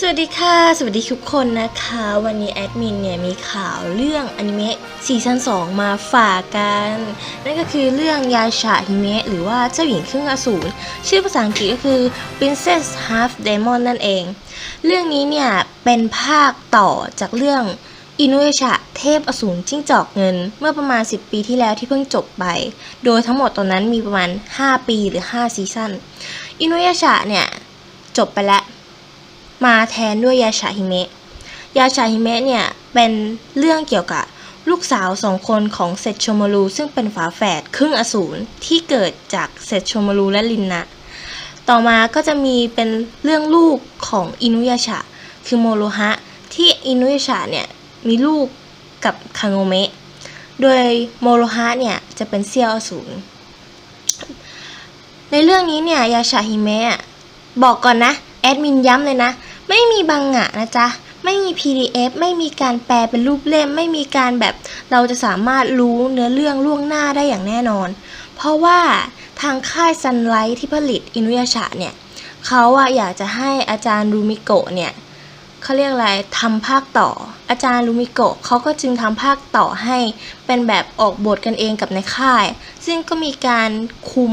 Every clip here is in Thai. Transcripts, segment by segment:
สวัสดีค่ะ สวัสดีทุกคนนะคะ วันนี้แอดมินเนี่ยมีข่าวเรื่องอนิเมะซีซั่น2มาฝากกัน นั่นก็คือเรื่องยาชาฮิเมะหรือว่าเจ้าหญิงครึ่งอสูรชื่อภาษาอังกฤษก็คือ Princess Half Demon นั่นเอง เรื่องนี้เนี่ย เป็นภาคต่อจากเรื่องอินุเอชะเทพอสูรจิ้งจอกเงิน เมื่อประมาณ 10 ปีที่แล้วที่เพิ่งจบไป โดยทั้งหมดตอนนั้นมีประมาณ 5 ปีหรือ 5 ซีซั่นอินุเอชะเนี่ย จบไปแล้ว มาแทนด้วยยาชาฮิเมะ ยาชาฮิเมะเนี่ยเป็นเรื่องเกี่ยวกับลูกสาวสองคนของเซตโชมารูซึ่งเป็นฝาแฝดครึ่งอสูรที่เกิดจากเซตโชมารูและลินนะ ต่อมาก็จะมีเป็นเรื่องลูกของอินุยาชะ คือโมโรฮะ ที่อินุยาชะเนี่ยมีลูกกับคางโงเมะ โดยโมโรฮะเนี่ยจะเป็นเซี่ยวอสูร ในเรื่องนี้เนี่ยยาชาฮิเมะบอกก่อนนะ แอดมินย้ำเลยนะ ไม่มีบังงะนะจ๊ะ ไม่มี PDF ไม่มีการแปลเป็นรูปเล่ม ไม่มีการแบบเราจะสามารถรู้เนื้อเรื่องล่วงหน้าได้อย่างแน่นอน เพราะว่าทางค่ายซันไลท์ที่ผลิตอินุยาชะเนี่ยเขาอะอยากจะให้อาจารย์รูมิโกะเนี่ยเขาเรียกอะไรทำภาคต่อ อาจารย์รูมิโกะเขาก็จึงทำภาคต่อให้เป็นแบบออกบทกันเองกับในค่าย ซึ่งก็มีการคุม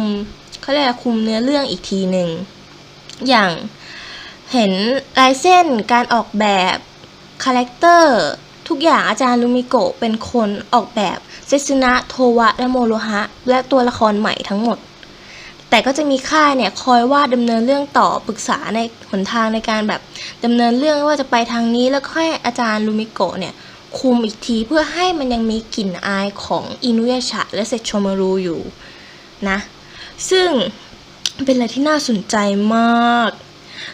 เขาเรียกอะไรคุมเนื้อเรื่องอีกทีหนึ่งอย่าง เห็นลายเส้นการออกแบบคาแรคเตอร์ทุกอย่างอาจารย์ลูมิโกะเป็นคนออกแบบเซซุนะโทวะและโมโรฮะ และตัวละครใหม่ทั้งหมด แต่ก็จะมีค่ายเนี่ยคอยวาดดำเนินเรื่องต่อปรึกษาในหนทางในการแบบดำเนินเรื่องว่าจะไปทางนี้แล้วก็ให้อาจารย์ลูมิโกะเนี่ยคุมอีกทีเพื่อให้มันยังมีกลิ่นอายของอินุยาชะและเซโชมารูอยู่นะ ซึ่งเป็นอะไรที่น่าสนใจมาก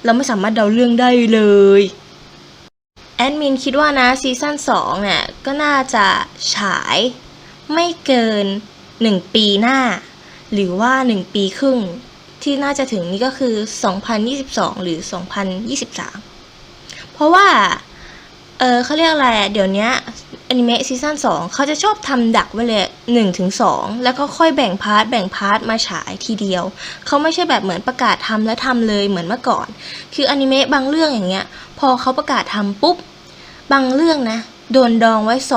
เราไม่สามารถเดาเรื่องได้เลยแอดมินคิดว่านะซีซั่น2เนี่ยก็น่าจะฉายไม่เกิน 1 ปีหน้า หรือว่า 1 ปีครึ่ง ที่น่าจะถึงนี่ก็คือ 2022 หรือ 2023 เพราะว่า เออเขาเรียกอะไรเดี๋ยวนี้อนิเมะซีซั่น2เขาจะชอบทำดักไว้เลย1ถึง2แล้วก็ค่อยแบ่งพาร์ทแบ่งพาร์ทมาฉายทีเดียว เขาไม่ใช่แบบเหมือนประกาศทำแล้วทำเลยเหมือนเมื่อก่อน คืออนิเมะบางเรื่องอย่างเงี้ย พอเขาประกาศทำปุ๊บบางเรื่องนะ โดนดองไว้ 2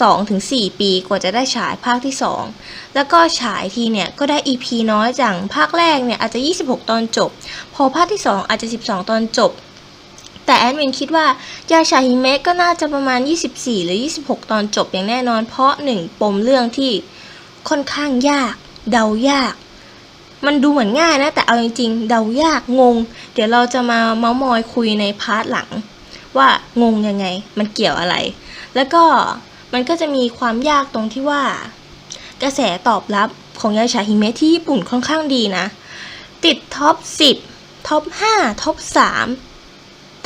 2ถึง4ปีกว่าจะได้ฉายภาคที่ 2 แล้วก็ฉายทีเนี่ยก็ได้ EP น้อยจังภาคแรกเนี่ยอาจจะ 26 ตอนจบ พอภาคที่ 2 อาจจะ 12 ตอนจบ แต่แอดมินคิดว่ายาชาฮิเมะก็น่าจะประมาณ 24 หรือ 26 ตอนจบอย่างแน่นอน เพราะหนึ่งปมเรื่องที่ค่อนข้างยาก เดายาก มันดูเหมือนง่ายนะ แต่เอาจริงๆ เดายากงง เดี๋ยวเราจะมาเมาส์มอยคุยในพาร์ทหลัง ว่างงยังไง มันเกี่ยวอะไร แล้วก็มันก็จะมีความยากตรงที่ว่า กระแสตอบรับของยาชาฮิเมะที่ญี่ปุ่นค่อนข้างดีนะ ติดท็อป 10ท็อป 5 ท็อป 3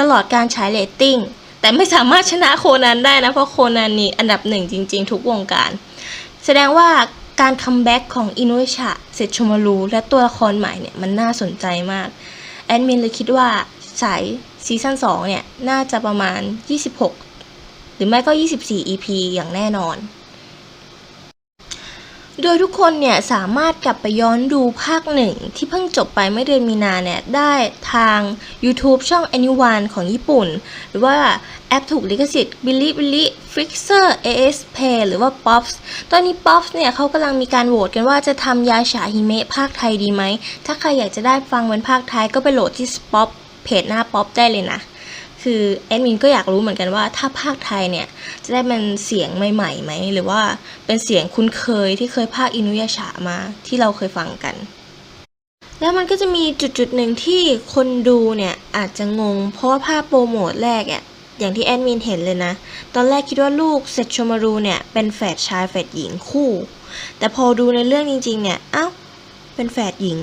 ตลอดการฉายเรตติ้ง แต่ไม่สามารถชนะโคนันได้นะ เพราะโคนันนี่อันดับหนึ่งจริง ๆ ทุกวงการ แสดงว่าการคัมแบ็กของอินุชะเซชมารูและตัวละครใหม่เนี่ยมันน่าสนใจมาก แอดมินเลยคิดว่าสายซีซั่น2เนี่ย น่าจะประมาณ 26 หรือไม่ก็ 24 EP อย่างแน่นอน โดยทุกคนเนี่ยสามารถกลับไปย้อนดูภาคหนึ่งที่เพิ่งจบไปเมื่อเดือนมีนาเนี่ยได้ทาง YouTube ช่อง Anyone ของญี่ปุ่น หรือว่าแอปถูกลิขสิทธิ์ Billy Billy Fixer AS Pay หรือว่า Pops ตอนนี้ Pops เนี่ยเขากำลังมีการโหวตกันว่าจะทำยาฉาฮิเมะภาคไทยดีไหม ถ้าใครอยากจะได้ฟังเป็นภาคไทยก็ไปโหลดที่ Pop เพจหน้า Pop ได้เลยนะ คือแอดมินก็อยากรู้เหมือนกันว่าถ้าภาคไทยเนี่ย จะได้เป็นเสียงใหม่ๆไหม หรือว่าเป็นเสียงคุ้นเคยที่เคยภาคอินุยาชะมาที่เราเคยฟังกัน แล้วมันก็จะมีจุดจุดๆหนึ่งที่คนดูเนี่ย อาจจะงง เพราะว่าภาพโปรโมทแรกอะอย่างที่แอดมินเห็นเลยนะ ตอนแรกคิดว่าลูกเซชมารูเนี่ย เป็นแฝดชายแฝดหญิงคู่ แต่พอดูในเรื่องจริง ๆ เนี่ยอ้าวเป็นแฝดหญิง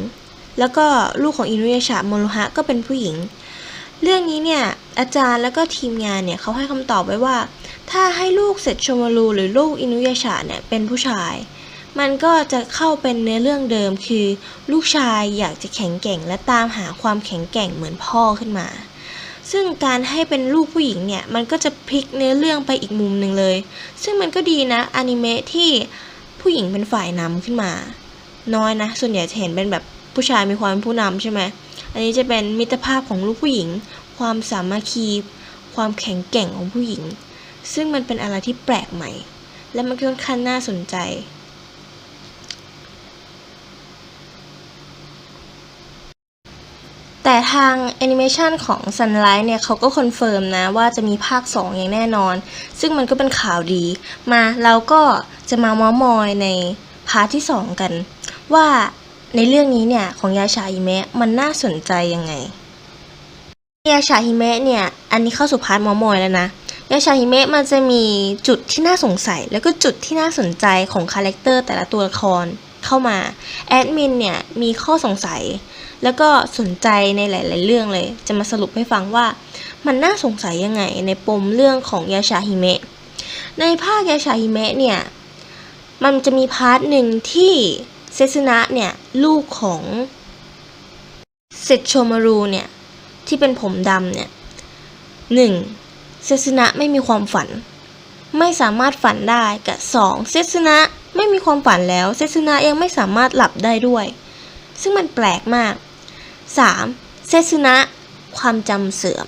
แล้วก็ลูกของอินุยาชะโมโรฮะก็เป็นผู้หญิง เรื่องนี้เนี่ยอาจารย์แล้วก็ทีมงานเนี่ยเขาให้คำตอบไว้ว่า ถ้าให้ลูกเสร็จชมารูหรือลูกอินุยาชะเนี่ยเป็นผู้ชาย มันก็จะเข้าเป็นเนื้อเรื่องเดิมคือ ลูกชายอยากจะแข็งแกร่งและตามหาความแข็งแกร่งเหมือนพ่อขึ้นมา ซึ่งการให้เป็นลูกผู้หญิงเนี่ยมันก็จะพลิกเนื้อเรื่องไปอีกมุมหนึ่งเลย ซึ่งมันก็ดีนะอนิเมะที่ผู้หญิงเป็นฝ่ายนำขึ้นมา น้อยนะ ส่วนใหญ่จะเห็นเป็นแบบผู้ชายมีความเป็นผู้นำใช่ไหม อันนี้จะเป็นมิตรภาพของลูกผู้หญิง ความสามัคคี ความแข็งแกร่งของผู้หญิง ซึ่งมันเป็นอะไรที่แปลกใหม่ และมันค่อนข้างน่าสนใจ แต่ทางแอนิเมชันของ Sunlight เนี่ยเขาก็คอนเฟิร์มนะว่าจะมีภาค 2 อย่างแน่นอน ซึ่งมันก็เป็นข่าวดี มาเราก็จะมาเม้ามอยในพาร์ทที่ 2 กัน ว่า ในเรื่องนี้เนี่ยของยาชาฮิเมะมันน่าสนใจยังไง ยาชาฮิเมะเนี่ยอันนี้เข้าสู่พาร์ทมอมอยแล้วนะยาชาฮิเมะมันจะมีจุดที่น่าสงสัย แล้วก็จุดที่น่าสนใจของคาแรคเตอร์แต่ละตัวละครเข้ามาแอดมินเนี่ยมีข้อสงสัย แล้วก็สนใจในหลาย ๆ เรื่องเลย จะมาสรุปให้ฟังว่ามันน่าสงสัยยังไงในปมเรื่องของยาชาฮิเมะในภาคยาชาฮิเมะเนี่ยมันจะมีพาร์ทหนึ่งที่ เซซึนะเนี่ยลูกของเซตโชมารูเนี่ยที่เป็นผมดำเนี่ยหนึ่งเซซึนะไม่มีความฝัน ไม่สามารถฝันได้กับสองเซซึนะไม่มีความฝันแล้วเซซึนะยังไม่สามารถหลับได้ด้วย ซึ่งมันแปลกมาก 3. เซซึนะความจำเสื่อม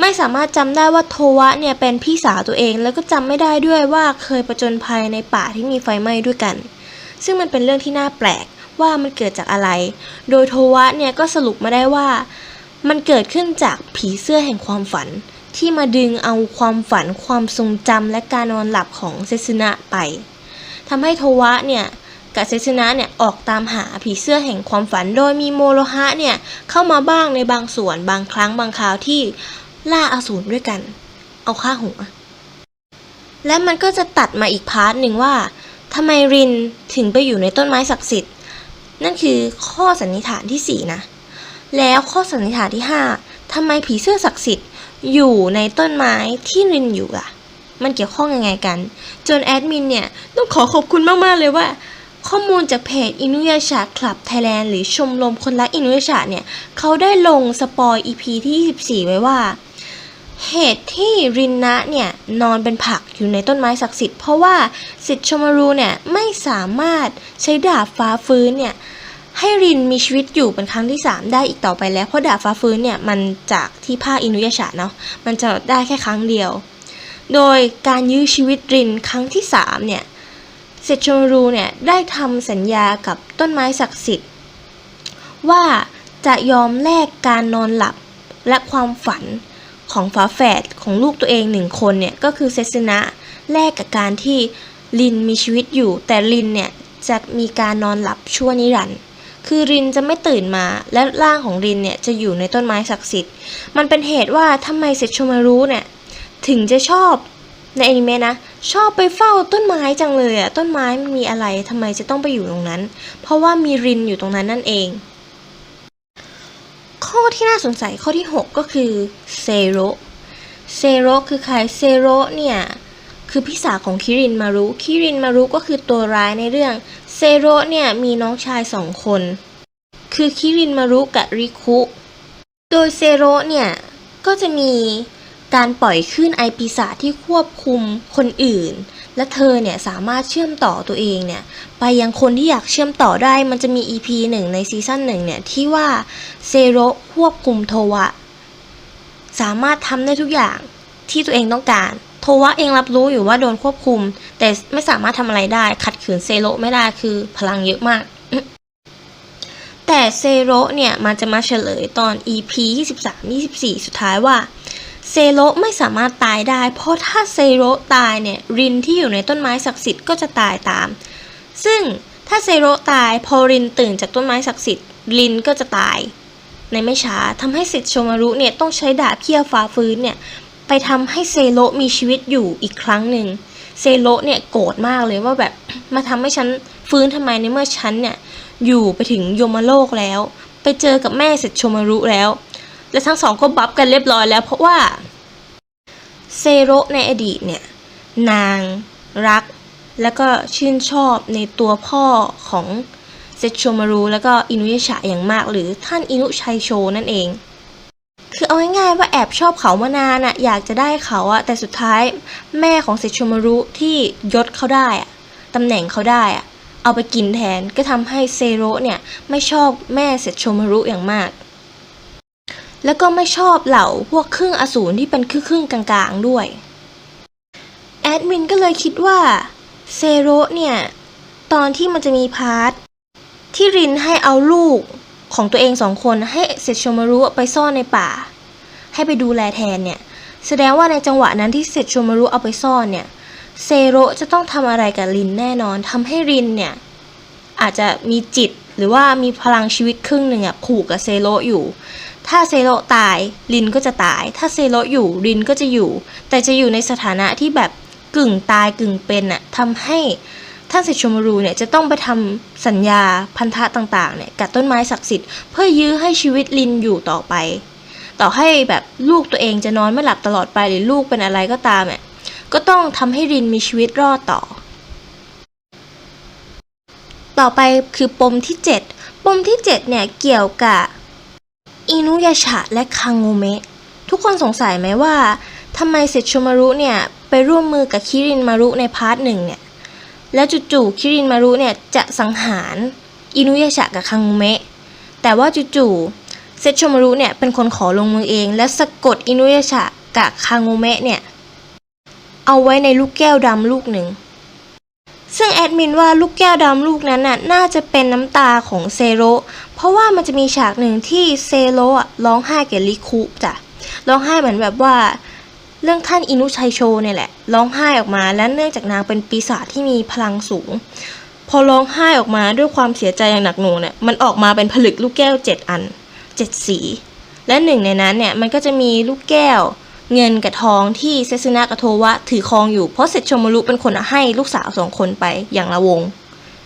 ไม่สามารถจำได้ว่าโทวะเนี่ยเป็นพี่สาวตัวเอง แล้วก็จำไม่ได้ด้วยว่าเคยประจนภัยในป่าที่มีไฟไหม้ด้วยกัน ซึ่งมันเป็นเรื่องที่น่าแปลกว่ามันเกิดจากอะไร โดยโทวะเนี่ยก็สรุปมาได้ว่า มันเกิดขึ้นจากผีเสื้อแห่งความฝัน ที่มาดึงเอาความฝันความทรงจำและการนอนหลับของเซซึนะไปทำให้โทวะเนี่ยกับเซซึนะเนี่ยออกตามหาผีเสื้อแห่งความฝัน โดยมีโมโรฮะเนี่ยเข้ามาบ้างในบางส่วนบางครั้งบางคราวที่ล่าอสูรด้วยกัน เอาค่าหัวและมันก็จะตัดมาอีกพาร์ทหนึ่งว่า ทำไมรินถึงไปอยู่ในต้นไม้ศักดิ์สิทธิ์ นั่นคือข้อสันนิษฐานที่สี่นะ แล้วข้อสันนิษฐานที่ 5ทำไมผีเสื้อศักดิ์สิทธิ์อยู่ในต้นไม้ที่รินอยู่อะมันเกี่ยวข้องยังไงกัน จนแอดมินเนี่ย ต้องขอขอบคุณมาก ๆ เลยว่า ข้อมูลจากเพจอินุยาชาคลับไทยแลนด์หรือชมรมคนรักอินุยาชาเนี่ย เขาได้ลงสปอย EP ที่ 24 ไว้ว่า เหตุที่รินนะเนี่ยนอนเป็นผักอยู่ในต้นไม้ศักดิ์สิทธิ์เพราะว่าสิทธิ์ชมารูเนี่ยไม่สามารถใช้ดาบฟ้าฟื้นเนี่ยให้รินมีชีวิตอยู่เป็นครั้งที่ 3 ได้อีกต่อไปแล้วเพราะดาบฟ้าฟื้นเนี่ยมันจากที่ภาคอินุยาชะเนาะมันจะได้แค่ครั้งเดียว โดยการยื้อชีวิตรินครั้งที่3เนี่ยเซจโชรูเนี่ยได้ทำสัญญากับต้นไม้ศักดิ์สิทธิ์ ว่าจะยอมแลกการนอนหลับและความฝัน ของฝาแฝดของลูกตัวเองหนึ่งคนเนี่ยก็คือเซซึนะแลกกับการที่ลินมีชีวิตอยู่ แต่ลินเนี่ยจะมีการนอนหลับชั่วนิรันดร์คือรินจะไม่ตื่นมา และร่างของรินเนี่ยจะอยู่ในต้นไม้ศักดิ์สิทธิ์ มันเป็นเหตุว่าทำไมเซชมารุเนี่ยถึงจะชอบในอนิเมะนะชอบไปเฝ้าต้นไม้จังเลยอะต้นไม้มันมีอะไรทำไมจะต้องไปอยู่ตรงนั้น เพราะว่ามีรินอยู่ตรงนั้นนั่นเอง ข้อที่น่าสงสัยข้อที่ 6 ก็คือเซโรเซโรคือใครเซโรเนี่ยคือพี่สาวของคิรินมารุ คิรินมารุก็คือตัวร้ายในเรื่อง เซโรเนี่ยมีน้องชายสองคน คือคิรินมารุกับริคุ โดยเซโรเนี่ยก็จะมีการปล่อยขึ้นไอปีศาจที่ควบคุมคนอื่น และเธอเนี่ยสามารถเชื่อมต่อตัวเองเนี่ยไปยังคนที่อยากเชื่อมต่อได้มันจะมี EP หนึ่งในซีซั่นหนึ่งเนี่ยที่ว่าเซโรควบคุมโทวะ สามารถทำได้ทุกอย่างที่ตัวเองต้องการ โทวะเองรับรู้อยู่ว่าโดนควบคุม แต่ไม่สามารถทำอะไรได้ ขัดขืนเซโรไม่ได้คือพลังเยอะมาก แต่เซโรเนี่ยมันจะมาเฉลยตอน EP 23-24 สุดท้ายว่า เซโรไม่สามารถตายได้ เพราะถ้าเซโรตายเนี่ยรินที่อยู่ในต้นไม้ศักดิ์สิทธิ์ก็จะตายตาม ซึ่งถ้าเซโรตายพอรินตื่นจากต้นไม้ศักดิ์สิทธิ์รินก็จะตาย ในไม่ช้าทำให้สิทธิ์โชมารุเนี่ยต้องใช้ดาบเคี่ยวฟ้าฟื้นเนี่ยไปทำให้เซโรมีชีวิตอยู่อีกครั้งหนึ่งเซโรเนี่ยโกรธมากเลยว่าแบบมาทำให้ฉันฟื้นทำไมในเมื่อฉันเนี่ยอยู่ไปถึงยมโลกแล้ว ไปเจอกับแม่สิทธิ์โชมารุแล้ว และทั้งสองก็บัฟกันเรียบร้อยแล้ว เพราะว่าเซโรในอดีตเนี่ย นางรักแล้วก็ชื่นชอบในตัวพ่อของเซตโชมารุแล้วก็อินุยชะอย่างมาก หรือท่านอินุชัยโชนั่นเอง คือเอาง่ายๆว่าแอบชอบเขามานานอะอยากจะได้เขาอะแต่สุดท้ายแม่ของเซตโชมารุที่ยศเขาได้อะตำแหน่งเขาได้อะเอาไปกินแทนก็ทำให้เซโรเนี่ยไม่ชอบแม่เซตโชมารุอย่างมาก แล้วก็ไม่ชอบเหล่าพวกครึ่งอสูรที่เป็นครึ่งๆกลางๆด้วย แอดมินก็เลยคิดว่าเซโรเนี่ย ตอนที่มันจะมีพาร์ทที่รินให้เอาลูกของตัวเองสองคนให้เซโชมารุไปซ่อนในป่า ให้ไปดูแลแทนเนี่ย แสดงว่าในจังหวะนั้นที่เซโชมารุเอาไปซ่อนเนี่ยเซโรจะต้องทำอะไรกับรินแน่นอนทำให้รินเนี่ย อาจจะมีจิตหรือว่ามีพลังชีวิตครึ่งหนึ่งอะผูกกับเซโรอยู่ ถ้าเซโรตายรินก็จะตาย ถ้าเซโรอยู่รินก็จะอยู่ แต่จะอยู่ในสถานะที่แบบกึ่งตายกึ่งเป็นอะทำให้ท่านเซชมารูเนี่ยจะต้องไปทำสัญญาพันธะต่างๆเนี่ยกับต้นไม้ศักดิ์สิทธิ์เพื่อยื้อให้ชีวิตลินอยู่ต่อไป ต่อให้แบบลูกตัวเองจะนอนไม่หลับตลอดไปหรือลูกเป็นอะไรก็ตามเนี่ยก็ต้องทำให้รินมีชีวิตรอดต่อ ต่อไปคือปมที่ 7 ปมที่ 7 เนี่ยเกี่ยวกับ อินุยาชะและคังโงเมะ ทุกคนสงสัยไหมว่าทำไมเซชมารุเนี่ย ไปร่วมมือกับคิรินมารุในพาร์ทหนึ่งเนี่ย แล้วจู่ๆคิรินมารุเนี่ย จะสังหารอินุยาชะกับคังโงเมะ แต่ว่าจู่ๆเซชมารุเนี่ย เป็นคนขอลงมือเอง และสะกดอินุยาชะกับคังโงเมะเนี่ย เอาไว้ในลูกแก้วดำลูกหนึ่งซึ่งแอดมินว่าลูกแก้วดำลูกนั้นน่ะน่าจะเป็นน้ำตาของเซโร เพราะว่ามันจะมีฉากหนึ่งที่เซโรอะร้องไห้แก่ลิคุจ้ะร้องไห้เหมือนแบบว่าเรื่องท่านอินุชัยโชเนี่ยแหละร้องไห้ออกมาและเนื่องจากนางเป็นปีศาจที่มีพลังสูง พอร้องไห้ออกมาด้วยความเสียใจอย่างหนักหน่วงเนี่ยมันออกมาเป็นผลึกลูกแก้วเจ็ดอันเจ็ดสี และหนึ่งในนั้นเนี่ยมันก็จะมีลูกแก้ว เงินกับทองที่เซซึนะกับโทวะถือครองอยู่เพราะเซโชมารุเป็นคนให้ลูกสาวสองคนไปอย่างละวง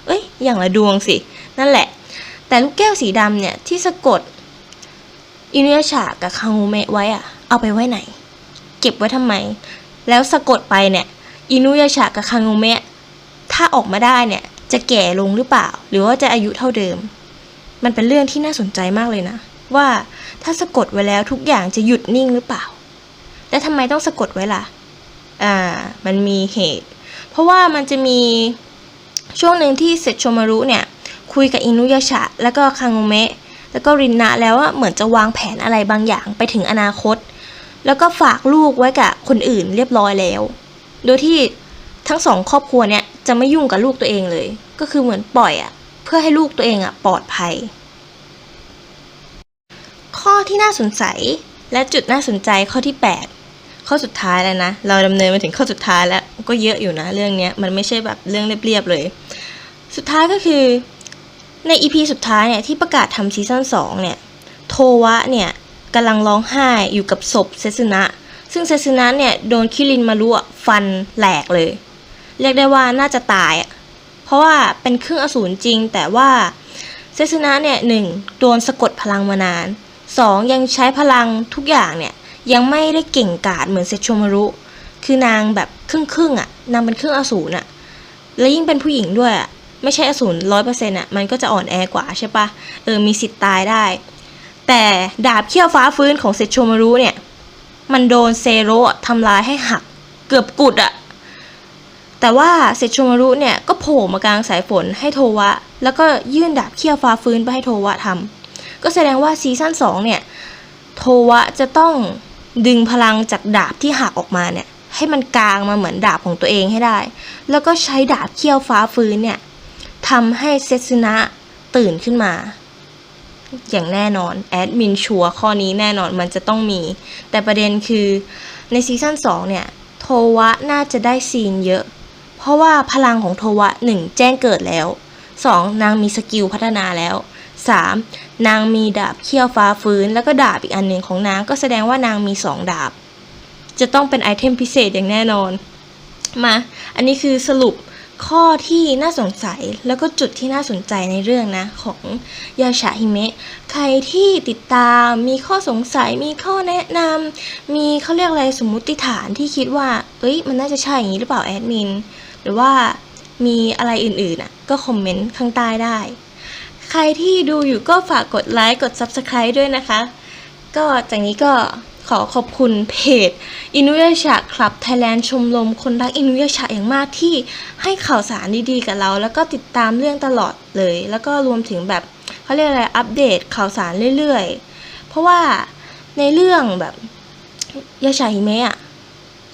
เอ้ยอย่างละดวงสิ นั่นแหละ แต่ลูกแก้วสีดำเนี่ยที่สะกดอินุยาชะกับคางูเมะไว้อะเอาไปไว้ไหน เก็บไว้ทำไม แล้วสะกดไปเนี่ยอินุยาชะกับคังโงเมะถ้าออกมาได้เนี่ยจะแก่ลงหรือเปล่า หรือว่าจะอายุเท่าเดิม มันเป็นเรื่องที่น่าสนใจมากเลยนะ ว่าถ้าสะกดไว้แล้วทุกอย่างจะหยุดนิ่งหรือเปล่า และทำไมต้องสะกดไว้ล่ะ อ่า มันมีเหตุ เพราะว่ามันจะมีช่วงหนึ่งที่เซโชมารุเนี่ย คุยกับอินุยาชะ แล้วก็คังงเมะ แล้วก็รินนะแล้วว่าเหมือนจะวางแผนอะไรบางอย่างไปถึงอนาคต แล้วก็ฝากลูกไว้กับคนอื่นเรียบร้อยแล้ว โดยที่ทั้งสองครอบครัวเนี่ยจะไม่ยุ่งกับลูกตัวเองเลย ก็คือเหมือนปล่อยอะ่ะเพื่อให้ลูกตัวเองอะ่ะปลอดภัย ข้อที่น่าสนใจและจุดน่าสนใจข้อที่ 8 ข้อสุดท้ายแล้วนะ เราดำเนินมาถึงข้อสุดท้ายแล้วก็เยอะอยู่นะเรื่องเนี้ยมันไม่ใช่แบบเรื่องเรียบๆเลย สุดท้ายก็คือ ในอีพีสุดท้ายเนี่ยที่ประกาศทำซีซั่น2เนี่ยโทวะเนี่ยกำลังร้องไห้อยู่กับศพเซซึนะ ซึ่งเซซึนะเนี่ยโดนคิรินมารุฟันแหลกเลย เรียกได้ว่าน่าจะตาย เพราะว่าเป็นเครื่องอสูรจริง แต่ว่าเซซึนะเนี่ยหนึ่งโดนสะกดพลังมานานสองยังใช้พลังทุกอย่างเนี่ยยังไม่ได้เก่งกาจเหมือนเซชมารุ คือนางแบบครึ่งครึ่งอะนางเป็นเครึ่องอสูรอะแล้วยิ่งเป็นผู้หญิงด้วยอะ ไม่ใช่อสูรร้อยเปอร์เซ็นต์อะมันก็จะอ่อนแอกว่าใช่ปะเออมีสิทธิ์ตายได้ แต่ดาบเขี้ยวฟ้าฟื้นของเซโชมารุเนี่ย มันโดนเซโรทำลายให้หักเกือบกุดอะแต่ว่าเซโชมารุเนี่ยก็โผล่มากลางสายฝนให้โทวะ แล้วก็ยื่นดาบเขี้ยวฟ้าฟื้นไปให้โทวะทำก็แสดงว่าซีซั่น2เนี่ยโทวะจะต้องดึงพลังจากดาบที่หักออกมาเนี่ยให้มันกลางมาเหมือนดาบของตัวเองให้ได้ แล้วก็ใช้ดาบเขี้ยวฟ้าฟื้นเนี่ย ทำให้เซซึนะตื่นขึ้นมา อย่างแน่นอนแอดมินชัวข้อนี้แน่นอนมันจะต้องมี แต่ประเด็นคือในซีซั่น2เนี่ย โทวะน่าจะได้ซีนเยอะ เพราะว่าพลังของโทวะ 1 แจ้งเกิดแล้ว 2 นางมีสกิลพัฒนาแล้ว 3. นางมีดาบเขี้ยวฟ้าฟื้น แล้วก็ดาบอีกอันหนึ่งของนางก็แสดงว่านางมี 2 ดาบ จะต้องเป็นไอเทมพิเศษอย่างแน่นอน มา อันนี้คือสรุป ข้อที่น่าสงสัยแล้วก็จุดที่น่าสนใจในเรื่องนะของยาชาฮิเมะใครที่ติดตามมีข้อสงสัยมีข้อแนะนำมีเขาเรียกอะไรสมมุติฐานที่คิดว่า เอ้ย มันน่าจะใช่อย่างนี้หรือเปล่าแอดมิน หรือว่ามีอะไรอื่นๆอะก็คอมเมนต์ข้างใต้ได้ ใครที่ดูอยู่ก็ฝากกดไลค์กด Subscribe ด้วยนะคะ ก็จากนี้ก็ ขอขอบคุณเพจอินุยาชะคลับไทยแลนด์ชมรมคนรักอินุยาชะอย่างมากที่ให้ข่าวสารดีๆกับเรา แล้วก็ติดตามเรื่องตลอดเลย แล้วก็รวมถึงแบบเขาเรียกอะไรอัปเดตข่าวสารเรื่อยๆ เพราะว่าในเรื่องแบบยาชาฮิเมะอะ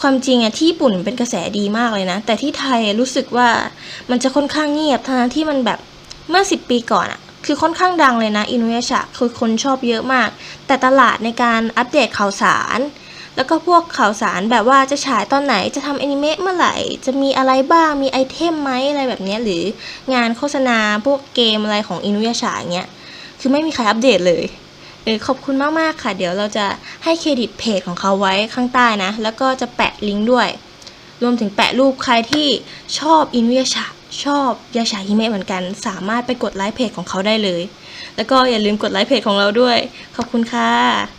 ความจริงอะที่ญี่ปุ่นเป็นกระแสดีมากเลยนะ แต่ที่ไทยรู้สึกว่ามันจะค่อนข้างเงียบทั้งที่มันแบบเมื่อสิบปีก่อนอะ คือค่อนข้างดังเลยนะอินุยชะคือคนชอบเยอะมาก แต่ตลาดในการอัปเดตข่าวสาร แล้วก็พวกข่าวสารแบบว่าจะฉายตอนไหนจะทำแอนิเมะเมื่อไหร่ จะมีอะไรบ้างมีไอเทมไหมอะไรแบบนี้หรืองานโฆษณาพวกเกมอะไรของอินุยาชะอย่าเงี้ยคือไม่มีใครอัปเดตเลยเออขอบคุณมาก ๆ ค่ะ เดี๋ยวเราจะให้เครดิตเพจของเขาไว้ข้างใต้นะ แล้วก็จะแปะลิงก์ด้วย รวมถึงแปะรูปใครที่ชอบอินุยาชะ ชอบยาชาฮิเมะเหมือนกัน สามารถไปกดไลค์เพจของเขาได้เลย แล้วก็อย่าลืมกดไลค์เพจของเราด้วย ขอบคุณค่ะ